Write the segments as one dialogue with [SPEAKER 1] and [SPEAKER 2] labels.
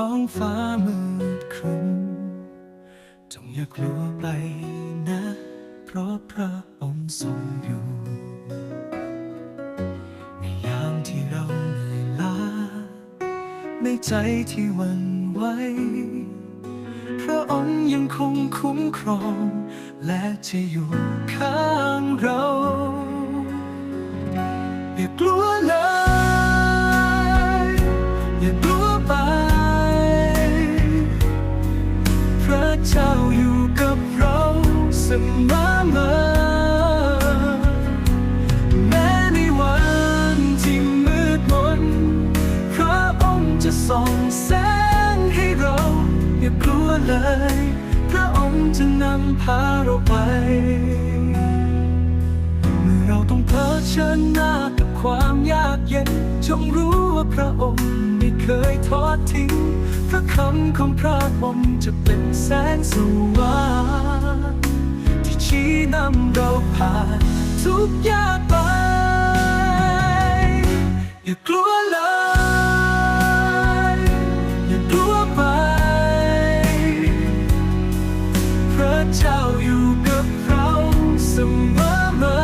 [SPEAKER 1] ท้องฟ้ามืดครึ้มจงอย่ากลัวไปนะ เพราะพระองค์ทรงอยู่ ในยามที่เราเหนื่อยล้า ในใจที่วันไหวพระองค์ยังคงคุ้มครอง และจะอยู่ข้างเรา อย่ากลัวเลยอย่ มอมาแม้ในวันที่มืดมนพระองค์จะส่องแสงให้เรา อย่ากลัวเลย พระองค์จะนำพาเราไป เมื่อเราต้องเผชิญหน้ากับความยากเย็นจงรู้ว่าพระองค์ไม่เคยทอดทิ้ง พระคำของพระองค์จะเป็นแสงสว่าง ที่ชี้นำเราผ่านทุกยากไป อย่ากลัวเลยอย่ากลัวไป พระเจ้าอยู่กับเราเสมอมา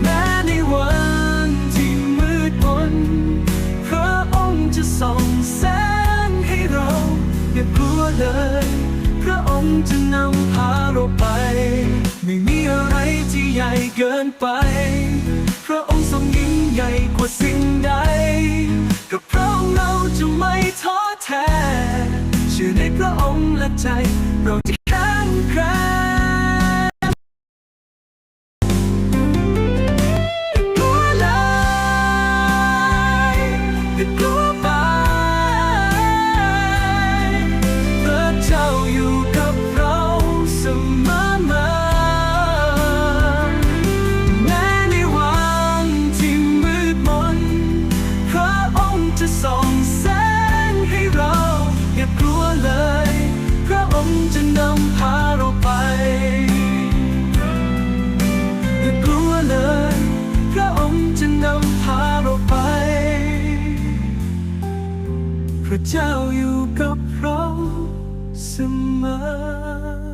[SPEAKER 1] แม้ในวันที่มืดมนพระองค์จะส่องแสงให้เรา อย่ากลัวเลย งค์จะนำพาเราไป ไม่มีอะไรที่ใหญ่เกินไป พระองค์ทรงยิ่งใหญ่กว่าสิ่งใด กับพระองค์เราจะไม่ท้อแท้ เชื่อในพระองค์และใจเราจะ พระเจ้าอยู่กับเราเสมอ